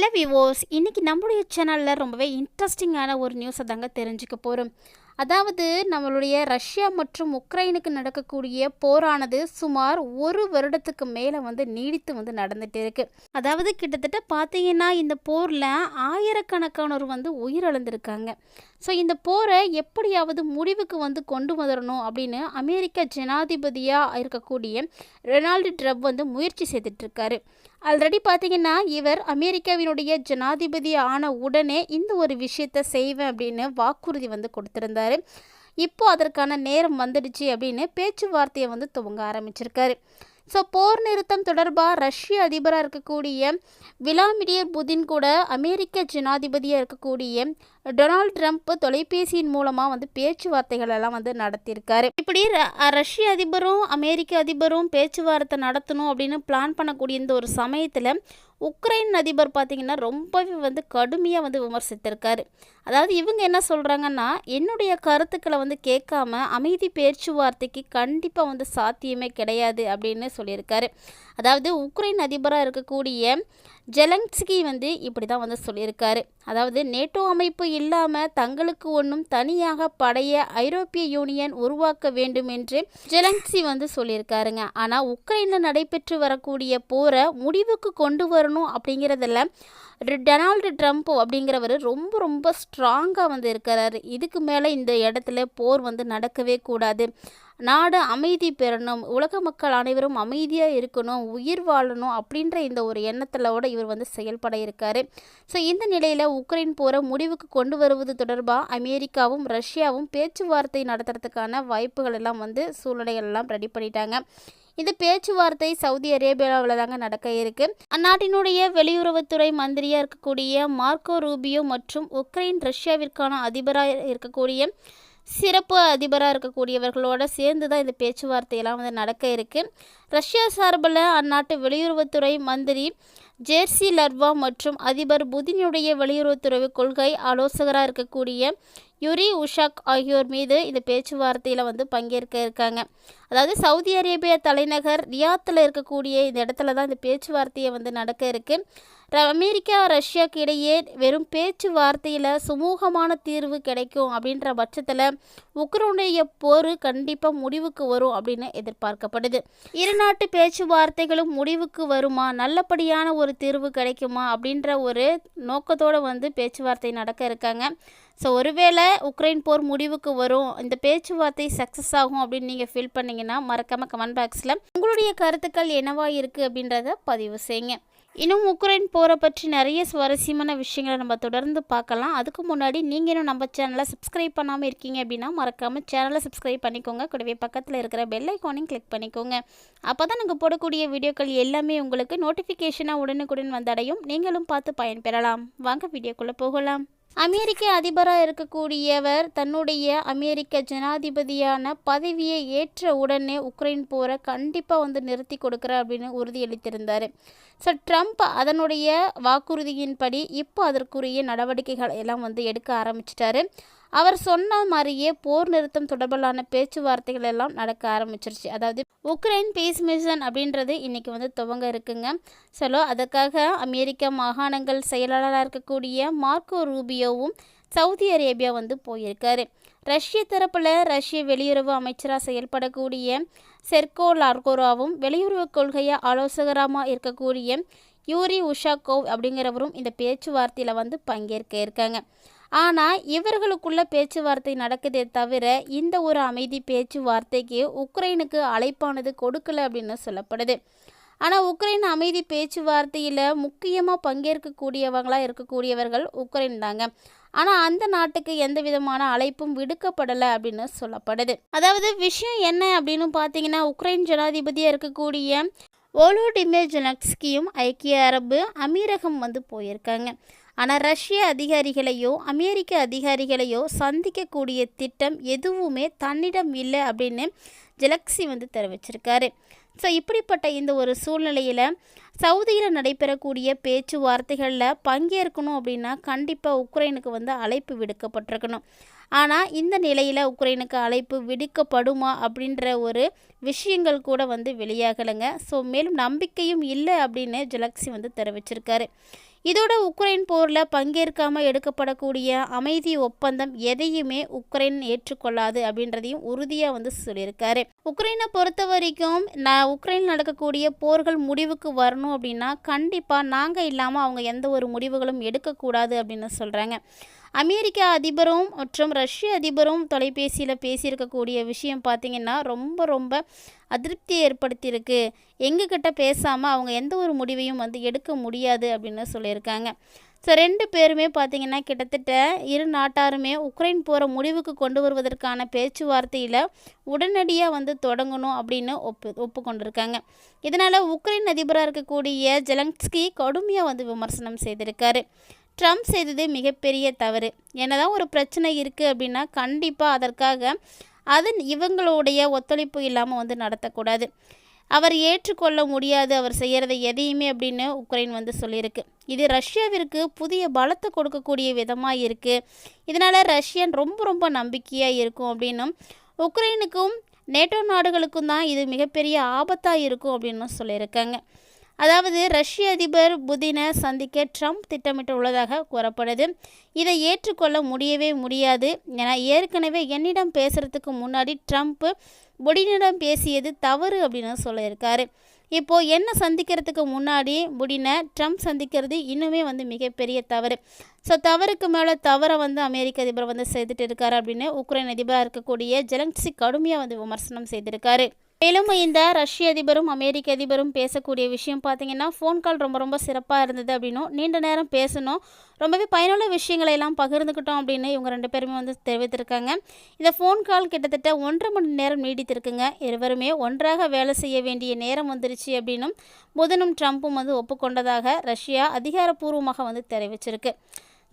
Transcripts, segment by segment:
Hello விவோஸ் இன்றைக்கி நம்மளுடைய சேனலில் ரொம்பவே இன்ட்ரெஸ்டிங்கான ஒரு நியூஸை தாங்க தெரிஞ்சுக்க போகிறோம் அதாவது நம்மளுடைய ரஷ்யா மற்றும் உக்ரைனுக்கு நடக்கக்கூடிய போரானது சுமார் ஒரு வருடத்துக்கு மேலே வந்து நீடித்து வந்து நடந்துட்டு இருக்கு. அதாவது கிட்டத்தட்ட பார்த்தீங்கன்னா இந்த போரில் ஆயிரக்கணக்கானோர் வந்து உயிரிழந்திருக்காங்க. ஸோ இந்த போரை எப்படியாவது முடிவுக்கு வந்து கொண்டு வந்துடணும் அப்படின்னு அமெரிக்க ஜனாதிபதியாக இருக்கக்கூடிய ரெனால்டு ட்ரம்ப் வந்து முயற்சி செய்துட்ருக்காரு. ஆல்ரெடி பார்த்தீங்கன்னா இவர் அமெரிக்காவினுடைய ஜனாதிபதி ஆன உடனே இந்த ஒரு விஷயத்தை செய்வேன் அப்படின்னு வாக்குறுதி வந்து கொடுத்துருந்தார். இப்போ அதற்கான நேரம் வந்துடுச்சு அப்படின்னு பேச்சுவார்த்தையை வந்து துவங்க ஆரம்பிச்சிருக்காரு. ஸோ போர் நிறுத்தம் தொடர்பாக ரஷ்ய அதிபராக இருக்கக்கூடிய விளாமிடியர் புதின் கூட அமெரிக்க ஜனாதிபதியாக இருக்கக்கூடிய டொனால்ட் ட்ரம்ப் தொலைபேசியின் மூலமாக வந்து பேச்சுவார்த்தைகள் எல்லாம் வந்து நடத்தியிருக்காரு. இப்படி ர- ரஷ்ய அதிபரும் அமெரிக்க அதிபரும் பேச்சுவார்த்தை நடத்தணும் அப்படின்னு பிளான் பண்ணக்கூடிய இந்த ஒரு சமயத்தில் உக்ரைன் அதிபர் பார்த்திங்கன்னா ரொம்பவே வந்து கடுமையாக வந்து விமர்சித்திருக்காரு. அதாவது இவங்க என்ன சொல்கிறாங்கன்னா என்னுடைய கருத்துக்களை வந்து கேட்காம அமைதி பேச்சுவார்த்தைக்கு கண்டிப்பாக வந்து சாத்தியமே கிடையாது அப்படின்னு சொல்லியிருக்காரு. அதாவது உக்ரைன் அதிபராக இருக்கக்கூடிய ஜெலன்ஸ்கி வந்து இப்படி தான் வந்து சொல்லியிருக்காரு. அதாவது நேட்டோ அமைப்பு இல்லாமல் தங்களுக்கு ஒன்றும் தனியாக படைய ஐரோப்பிய யூனியன் உருவாக்க வேண்டும் என்று ஜெலன்ஸ்கி வந்து சொல்லியிருக்காருங்க. ஆனால் உக்ரைனில் நடைபெற்று வரக்கூடிய போரை முடிவுக்கு கொண்டு வரணும் அப்படிங்கிறதுல டொனால்டு ட்ரம்ப் அப்படிங்கிறவர் ரொம்ப ரொம்ப ஸ்ட்ராங்காக வந்து இருக்கிறாரு. இதுக்கு மேலே இந்த இடத்துல போர் வந்து நடக்கவே கூடாது. நாடு அமைதி பெறணும் உலக மக்கள் அனைவரும் அமைதியாக இருக்கணும் உயிர் வாழணும் அப்படின்ற இந்த ஒரு எண்ணத்திலோட இவர் வந்து செயல்பட இருக்கார். ஸோ இந்த நிலையில் உக்ரைன் போரை முடிவுக்கு கொண்டு வருவது தொடர்பாக அமெரிக்காவும் ரஷ்யாவும் பேச்சுவார்த்தை நடத்துறதுக்கான வாய்ப்புகள் எல்லாம் வந்து சூழ்நிலைகள் எல்லாம் ரெடி பண்ணிட்டாங்க. இந்த பேச்சுவார்த்தை சவுதி அரேபியாவில் தாங்க நடக்க இருக்கு. அந்நாட்டினுடைய வெளியுறவுத்துறை மந்திரியாக இருக்கக்கூடிய மார்க்கோ ரூபியோ மற்றும் உக்ரைன் ரஷ்யாவிற்கான அதிபராக இருக்கக்கூடிய சிறப்பு அதிபராக இருக்கக்கூடியவர்களோட சேர்ந்து தான் இந்த பேச்சுவார்த்தையெல்லாம் வந்து நடக்க இருக்கு. ரஷ்யா சார்பில் அந்நாட்டு வெளியுறவுத்துறை மந்திரி ஜேர்சி லர்வா மற்றும் அதிபர் புதினுடைய வெளியுறவுத்துறை கொள்கை ஆலோசகராக இருக்கக்கூடிய யுரி உஷாக் ஆகியோர் மீது இந்த பேச்சுவார்த்தையில் வந்து பங்கேற்க இருக்காங்க. அதாவது சவுதி அரேபியா தலைநகர் ரியாத்தில் இருக்கக்கூடிய இந்த இடத்துல தான் இந்த பேச்சுவார்த்தையை வந்து நடக்க இருக்குது ர- அமெரிக்கா ரஷ்யாக்கு இடையே வெறும் பேச்சுவார்த்தையில் சுமூகமான தீர்வு கிடைக்கும் அப்படின்ற பட்சத்தில் உக்ரைனுடைய போர் கண்டிப்பாக முடிவுக்கு வரும் அப்படின்னு எதிர்பார்க்கப்படுது. இரு நாட்டு பேச்சுவார்த்தைகளும் முடிவுக்கு வருமா? நல்லபடியான ஒரு தீர்வு கிடைக்குமா அப்படின்ற ஒரு நோக்கத்தோடு வந்து பேச்சுவார்த்தை நடக்க இருக்காங்க. ஸோ ஒருவேளை உக்ரைன் போர் முடிவுக்கு வரும் இந்த பேச்சுவார்த்தை சக்ஸஸ் ஆகும் அப்படின்னு நீங்கள் ஃபீல் பண்ணிங்கன்னா மறக்காமல் கமெண்ட் பாக்ஸில் உங்களுடைய கருத்துக்கள் என்னவாக இருக்குது அப்படின்றத பதிவு செய்யுங்க. இன்னும் உக்ரைன் போரை பற்றி நிறைய சுவாரஸ்யமான விஷயங்களை நம்ம தொடர்ந்து பார்க்கலாம். அதுக்கு முன்னாடி நீங்கள் இன்னும் நம்ம சேனலை சப்ஸ்கிரைப் பண்ணாமல் இருக்கீங்க அப்படின்னா மறக்காமல் சேனலை சப்ஸ்கிரைப் பண்ணிக்கோங்க. கூடவே பக்கத்தில் இருக்கிற பெல் ஐக்கானையும் கிளிக் பண்ணிக்கோங்க. அப்போ தான் நாங்கள் போடக்கூடிய வீடியோக்கள் எல்லாமே உங்களுக்கு நோட்டிஃபிகேஷனாக உடனுக்குடன் வந்தடையும். நீங்களும் பார்த்து பயன்பெறலாம். வாங்க வீடியோக்குள்ளே போகலாம். அமெரிக்க அதிபராக இருக்கக்கூடியவர் தன்னுடைய அமெரிக்க ஜனாதிபதியான பதவியை ஏற்ற உடனே உக்ரைன் போரை கண்டிப்பாக வந்து நிறுத்தி கொடுக்குற அப்படின்னு உறுதியளித்திருந்தார். ஸோ ட்ரம்ப் அதனுடைய வாக்குறுதியின்படி இப்போ அதற்குரிய நடவடிக்கைகள் எல்லாம் வந்து எடுக்க ஆரம்பிச்சிட்டாரு. அவர் சொன்ன மாதிரியே போர் நிறுத்தம் தொடர்பிலான பேச்சுவார்த்தைகள் எல்லாம் நடக்க ஆரம்பிச்சிருச்சு. அதாவது உக்ரைன் பீஸ் மிஷன் அப்படின்றது இன்றைக்கி வந்து துவங்க இருக்குங்க. சலோ அதற்காக அமெரிக்க மாகாணங்கள் செயலாளராக இருக்கக்கூடிய மார்க்கோ ரூபியோவும் சவுதி அரேபியா வந்து போயிருக்காரு. ரஷ்ய தரப்பில் ரஷ்ய வெளியுறவு அமைச்சராக செயல்படக்கூடிய செர்கோ லார்கோராவும் வெளியுறவு கொள்கையை ஆலோசகராக இருக்கக்கூடிய யூரி உஷாகோவ் அப்படிங்கிறவரும் இந்த பேச்சுவார்த்தையில் வந்து பங்கேற்க இருக்காங்க. ஆனால் இவர்களுக்குள்ள பேச்சுவார்த்தை நடக்குதே தவிர இந்த ஒரு அமைதி பேச்சுவார்த்தைக்கு உக்ரைனுக்கு அழைப்பானது கொடுக்கல அப்படின்னு சொல்லப்படுது. ஆனால் உக்ரைன் அமைதி பேச்சுவார்த்தையில் முக்கியமாக பங்கேற்கக்கூடியவங்களாக இருக்கக்கூடியவர்கள் உக்ரைன் தாங்க. ஆனால் அந்த நாட்டுக்கு எந்த விதமான அழைப்பும் விடுக்கப்படலை அப்படின்னு சொல்லப்படுது. அதாவது விஷயம் என்ன அப்படின்னு பார்த்தீங்கன்னா உக்ரைன் ஜனாதிபதியாக இருக்கக்கூடிய ஓலோடிமிர் ஜெலன்ஸ்கியும் ஐக்கிய அரபு அமீரகம் வந்து போயிருக்காங்க. ஆனால் ரஷ்ய அதிகாரிகளையோ அமெரிக்க அதிகாரிகளையோ சந்திக்கக்கூடிய திட்டம் எதுவுமே தன்னிடம் இல்லை அப்படின்னு ஜெலக்ஸி வந்து தெரிவிச்சிருக்காரு. ஸோ இப்படிப்பட்ட இந்த ஒரு சூழ்நிலையில் சவுதியில் நடைபெறக்கூடிய பேச்சுவார்த்தைகளில் பங்கேற்கணும் அப்படின்னா கண்டிப்பாக உக்ரைனுக்கு வந்து அழைப்பு விடுக்கப்பட்டிருக்கணும். ஆனால் இந்த நிலையில் உக்ரைனுக்கு அழைப்பு விடுக்கப்படுமா அப்படின்ற ஒரு விஷயங்கள் கூட வந்து வெளியாகலைங்க. ஸோ மேலும் நம்பிக்கையும் இல்லை அப்படின்னு ஜெலக்ஸி வந்து தெரிவிச்சிருக்காரு. இதோட உக்ரைன் போரில் பங்கேற்காமல் எடுக்கப்படக்கூடிய அமைதி ஒப்பந்தம் எதையுமே உக்ரைன் ஏற்றுக்கொள்ளாது அப்படின்றதையும் உறுதியாக வந்து சொல்லியிருக்காரு. உக்ரைனை பொறுத்த வரைக்கும் நான் உக்ரைன் நடக்கக்கூடிய போர்கள் முடிவுக்கு வரணும் அப்படின்னா கண்டிப்பாக நாங்கள் இல்லாமல் அவங்க எந்த ஒரு முடிவுகளும் எடுக்கக்கூடாது அப்படின்னு சொல்கிறாங்க அமெரிக்க அதிபரும் மற்றும் ரஷ்ய அதிபரும் தொலைபேசியில் பேசியிருக்கக்கூடிய விஷயம் பார்த்திங்கன்னா ரொம்ப ரொம்ப அதிருப்தி ஏற்படுத்தியிருக்கு. எங்ககிட்ட பேசாமல் அவங்க எந்த ஒரு முடிவையும் வந்து எடுக்க முடியாது அப்படின்னு சொல்லியிருக்காங்க. ஸோ ரெண்டு பேருமே பார்த்திங்கன்னா கிட்டத்தட்ட இரு நாட்டாருமே உக்ரைன் போகிற முடிவுக்கு கொண்டு வருவதற்கான பேச்சுவார்த்தையில் உடனடியாக வந்து தொடங்கணும் அப்படின்னு ஒப்பு ஒப்புக்கொண்டிருக்காங்க. இதனால் உக்ரைன் அதிபராக இருக்கக்கூடிய ஜெலன்ஸ்கி கடுமையாக வந்து விமர்சனம் செய்திருக்காரு. ட்ரம்ப் செய்தது மிகப்பெரிய தவறு. என்னதான் ஒரு பிரச்சனை இருக்குது அப்படின்னா கண்டிப்பாக அதற்காக அது இவங்களுடைய ஒத்துழைப்பு இல்லாமல் வந்து நடத்தக்கூடாது. அவர் ஏற்றுக்கொள்ள முடியாது அவர் செய்கிறத எதையுமே அப்படின்னு உக்ரைன் வந்து சொல்லியிருக்கு. இது ரஷ்யாவிற்கு புதிய பலத்தை கொடுக்கக்கூடிய விதமாக இருக்குது இதனால் ரஷ்யன் ரொம்ப ரொம்ப நம்பிக்கையாக இருக்கும் அப்படின்னும் உக்ரைனுக்கும் நேட்டோ நாடுகளுக்கும் தான் இது மிகப்பெரிய ஆபத்தாக இருக்கும் அப்படின்னு சொல்லியிருக்காங்க. அதாவது ரஷ்ய அதிபர் புதினை சந்திக்க ட்ரம்ப் திட்டமிட்டு உள்ளதாக கூறப்படுது. இதை ஏற்றுக்கொள்ள முடியவே முடியாது என ஏற்கனவே என்னிடம் பேசுகிறதுக்கு முன்னாடி ட்ரம்ப் புடினிடம் பேசியது தவறு அப்படின்னு சொல்லியிருக்காரு. இப்போது என்ன சந்திக்கிறதுக்கு முன்னாடி புடினை ட்ரம்ப் சந்திக்கிறது இன்னுமே வந்து மிகப்பெரிய தவறு. ஸோ தவறுக்கு மேலே தவறை வந்து அமெரிக்க அதிபர் வந்து செய்துட்டு இருக்காரு அப்படின்னு உக்ரைன் அதிபராக இருக்கக்கூடிய ஜெலன்சி கடுமையாக வந்து விமர்சனம் செய்திருக்காரு. மேலும் இந்த ரஷ்ய அதிபரும் அமெரிக்க அதிபரும் பேசக்கூடிய விஷயம் பார்த்தீங்கன்னா ஃபோன் கால் ரொம்ப ரொம்ப சிறப்பாக இருந்தது அப்படின்னும் நீண்ட நேரம் பேசணும் ரொம்பவே பயனுள்ள விஷயங்களை எல்லாம் பகிர்ந்துக்கிட்டோம் அப்படின்னு இவங்க ரெண்டு பேருமே வந்து தெரிவித்திருக்காங்க. இந்த ஃபோன் கால் கிட்டத்தட்ட ஒன்றரை மணி நேரம் நீடித்திருக்குங்க. இருவருமே ஒன்றாக வேலை செய்ய வேண்டிய நேரம் வந்துருச்சு அப்படின்னும் புதனும் ட்ரம்ப்பும் வந்து ஒப்புக்கொண்டதாக ரஷ்யா அதிகாரப்பூர்வமாக வந்து தெரிவிச்சிருக்கு.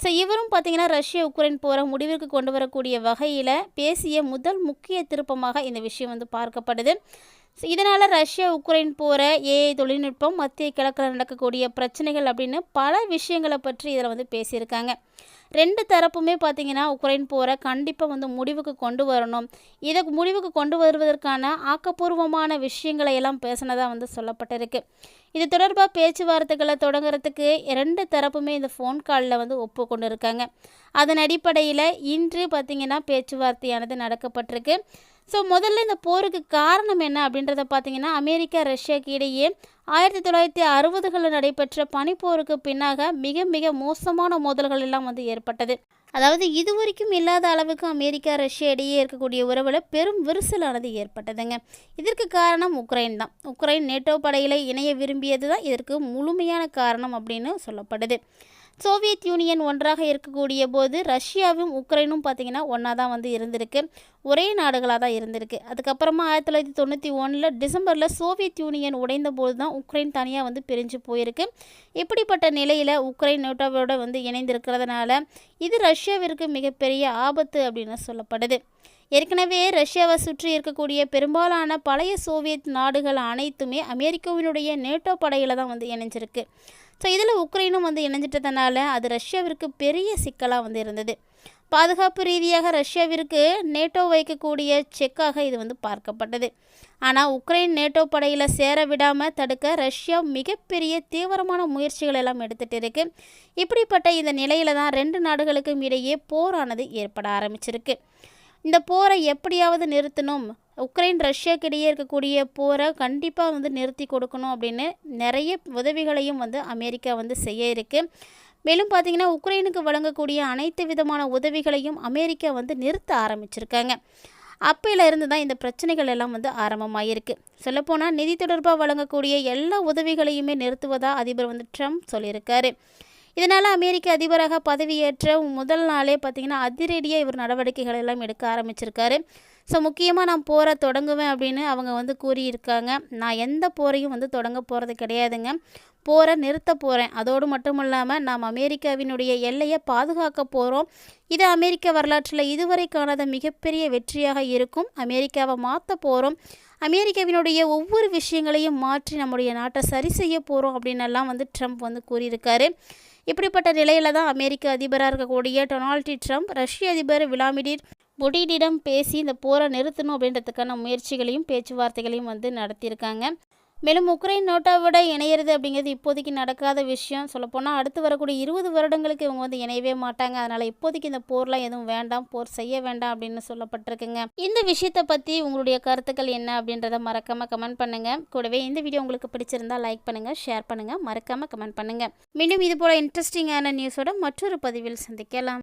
ஸோ இவரும் பார்த்தீங்கன்னா ரஷ்யா உக்ரைன் போகிற முடிவிற்கு கொண்டு வரக்கூடிய வகையில் பேசிய முதல் முக்கிய திருப்பமாக இந்த விஷயம் வந்து பார்க்கப்படுது. இதனால் ரஷ்யா உக்ரைன் போகிற ஏஐ தொழில்நுட்பம் மத்திய கிழக்கில் நடக்கக்கூடிய பிரச்சனைகள் அப்படின்னு பல விஷயங்களை பற்றி இதில் வந்து பேசியிருக்காங்க. ரெண்டு தரப்புமே பார்த்தீங்கன்னா உக்ரைன் போரை கண்டிப்பாக வந்து முடிவுக்கு கொண்டு வரணும். இதை முடிவுக்கு கொண்டு வருவதற்கான ஆக்கப்பூர்வமான விஷயங்களை எல்லாம் பேசினதாக வந்து சொல்லப்பட்டிருக்கு. இது தொடர்பாக பேச்சுவார்த்தைகளை தொடங்குறதுக்கு ரெண்டு தரப்புமே இந்த ஃபோன் காலில் வந்து ஒப்புக்கொண்டு இருக்காங்க அதன் அடிப்படையில் இன்று பார்த்திங்கன்னா பேச்சுவார்த்தையானது நடக்கப்பட்டிருக்கு. ஸோ முதல்ல இந்த போருக்கு காரணம் என்ன அப்படின்றத பார்த்தீங்கன்னா அமெரிக்கா ரஷ்யாவுக்கு இடையே ஆயிரத்தி தொள்ளாயிரத்தி அறுபதுகளில் நடைபெற்ற பனிப்போருக்கு பின்னாக மிக மிக மோசமான மோதல்கள் எல்லாம் வந்து ஏற்பட்டது. அதாவது இது வரைக்கும் இல்லாத அளவுக்கு அமெரிக்கா ரஷ்யா இடையே இருக்கக்கூடிய உறவில் பெரும் விரிசலானது ஏற்பட்டதுங்க. இதற்கு காரணம் உக்ரைன் தான். உக்ரைன் நேட்டோ படையில் இணைய விரும்பியது தான் இதற்கு முழுமையான காரணம் அப்படின்னு சொல்லப்படுது. சோவியத் யூனியன் ஒன்றாக இருக்கக்கூடிய போது ரஷ்யாவும் உக்ரைனும் பார்த்திங்கன்னா ஒன்றா தான் வந்து இருந்திருக்கு. ஒரே நாடுகளாக தான் இருந்திருக்கு. அதுக்கப்புறமா ஆயிரத்தி தொள்ளாயிரத்தி தொண்ணூற்றி ஒன்றில் டிசம்பரில் சோவியத் யூனியன் உடைந்த போது தான் உக்ரைன் தனியாக வந்து பிரிஞ்சு போயிருக்கு. இப்படிப்பட்ட நிலையில் உக்ரைன் நேட்டோவோட வந்து இணைந்திருக்கிறதுனால இது ரஷ்யாவிற்கு மிகப்பெரிய ஆபத்து அப்படின்னு சொல்லப்படுது. ஏற்கனவே ரஷ்யாவை சுற்றி இருக்கக்கூடிய பெரும்பாலான பழைய சோவியத் நாடுகள் அனைத்துமே அமெரிக்காவினுடைய நேட்டோ படையில் தான் வந்து இணைஞ்சிருக்கு. ஸோ இதில் உக்ரைனும் வந்து இணைஞ்சிட்டதுனால அது ரஷ்யாவிற்கு பெரிய சிக்கலாக வந்து இருந்தது. பாதுகாப்பு ரீதியாக ரஷ்யாவிற்கு நேட்டோ வைக்கக்கூடிய செக்காக இது வந்து பார்க்கப்பட்டது. ஆனால் உக்ரைன் நேட்டோ படையில் சேர விடாமல் தடுக்க ரஷ்யா மிகப்பெரிய தீவிரமான முயற்சிகள் எல்லாம் எடுத்துகிட்டு இருக்கு. இப்படிப்பட்ட இந்த நிலையில தான் ரெண்டு நாடுகளுக்கும் இடையே போரானது ஏற்பட ஆரம்பிச்சிருக்கு. இந்த போரை எப்படியாவது நிறுத்தணும் உக்ரைன் ரஷ்யாக்கிடையே இருக்கக்கூடிய போரை கண்டிப்பாக வந்து நிறுத்தி கொடுக்கணும் அப்படின்னு நிறைய உதவிகளையும் வந்து அமெரிக்கா வந்து செய்ய இருக்குது மேலும் பார்த்திங்கன்னா உக்ரைனுக்கு வழங்கக்கூடிய அனைத்து விதமான உதவிகளையும் அமெரிக்கா வந்து நிறுத்த ஆரம்பிச்சிருக்காங்க. அப்பையில் இருந்து தான் இந்த பிரச்சனைகள் எல்லாம் வந்து ஆரம்பமாகிருக்கு சொல்லப்போனால் நிதி தொடர்பாக வழங்கக்கூடிய எல்லா உதவிகளையுமே நிறுத்துவதாக அதிபர் வந்து ட்ரம்ப் சொல்லியிருக்காரு. இதனால் அமெரிக்க அதிபராக பதவியேற்ற முதல் நாளே பார்த்திங்கன்னா அதிரடியாக இவர் நடவடிக்கைகள் எல்லாம் எடுக்க ஆரம்பிச்சிருக்காரு. ஸோ முக்கியமாக நான் போரை தொடங்குவேன் அப்படின்னு அவங்க வந்து கூறியிருக்காங்க. நான் எந்த போரையும் வந்து தொடங்க போகிறது கிடையாதுங்க. போரை நிறுத்த போகிறேன் அதோடு மட்டும் இல்லாமல் நாம் அமெரிக்காவினுடைய எல்லையை பாதுகாக்க போகிறோம் இது அமெரிக்க வரலாற்றில் இதுவரை காணாத மிகப்பெரிய வெற்றியாக இருக்கும். அமெரிக்காவை மாற்ற போகிறோம் அமெரிக்காவினுடைய ஒவ்வொரு விஷயங்களையும் மாற்றி நம்முடைய நாட்டை சரி செய்ய போகிறோம் அப்படின்னு எல்லாம் வந்து ட்ரம்ப் வந்து கூறியிருக்காரு. இப்படிப்பட்ட நிலையில தான் அமெரிக்க அதிபராக இருக்கக்கூடிய டொனால்டி ட்ரம்ப் ரஷ்ய அதிபர் விளாமிடிர் புடினிடம் பேசி இந்த போரை நிறுத்தணும் அப்படின்றதுக்கான முயற்சிகளையும் பேச்சுவார்த்தைகளையும் வந்து நடத்தியிருக்காங்க. மேலும் உக்ரைன் நோட்டாவோட இணையிறது அப்படிங்கிறது இப்போதைக்கு நடக்காத விஷயம். சொல்லப்போனால் அடுத்து வரக்கூடிய இருபது வருடங்களுக்கு இவங்க வந்து இணையவே மாட்டாங்க. அதனால் இப்போதைக்கு இந்த போர்லாம் எதுவும் வேண்டாம் போர் செய்ய வேண்டாம் அப்படின்னு சொல்லப்பட்டிருக்குங்க. இந்த விஷயத்தை பற்றி உங்களுடைய கருத்துக்கள் என்ன அப்படின்றத மறக்காமல் கமெண்ட் பண்ணுங்கள் கூடவே இந்த வீடியோ உங்களுக்கு பிடிச்சிருந்தா லைக் பண்ணுங்கள் ஷேர் பண்ணுங்கள் மறக்காமல் கமெண்ட் பண்ணுங்கள் மீண்டும் இது போல் இன்ட்ரெஸ்டிங்கான நியூஸோட மற்றொரு பதிவில் சந்திக்கலாம்.